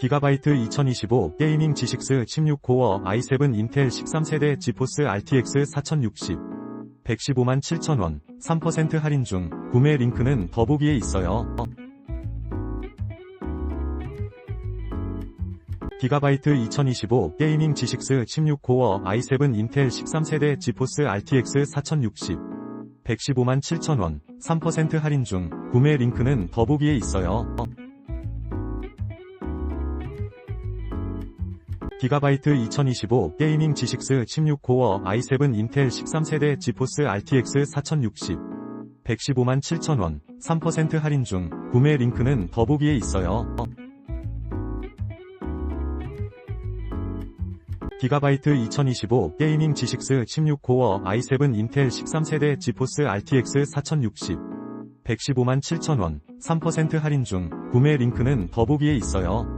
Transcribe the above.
기가바이트 2025 게이밍 G6 16코어 i7 인텔 13세대 지포스 RTX 4060 115만 7천원 3% 할인 중 구매 링크는 더보기에 있어요. 기가바이트 2025 게이밍 G6 16코어 i7 인텔 13세대 지포스 RTX 4060 115만 7천원 3% 할인 중 구매 링크는 더보기에 있어요. 기가바이트 2025 게이밍 G6 16코어 i7 인텔 13세대 지포스 RTX 4060 115만 7천원 3% 할인 중 구매 링크는 더보기에 있어요. 기가바이트 2025 게이밍 G6 16코어 i7 인텔 13세대 지포스 RTX 4060 115만 7천원 3% 할인 중 구매 링크는 더보기에 있어요.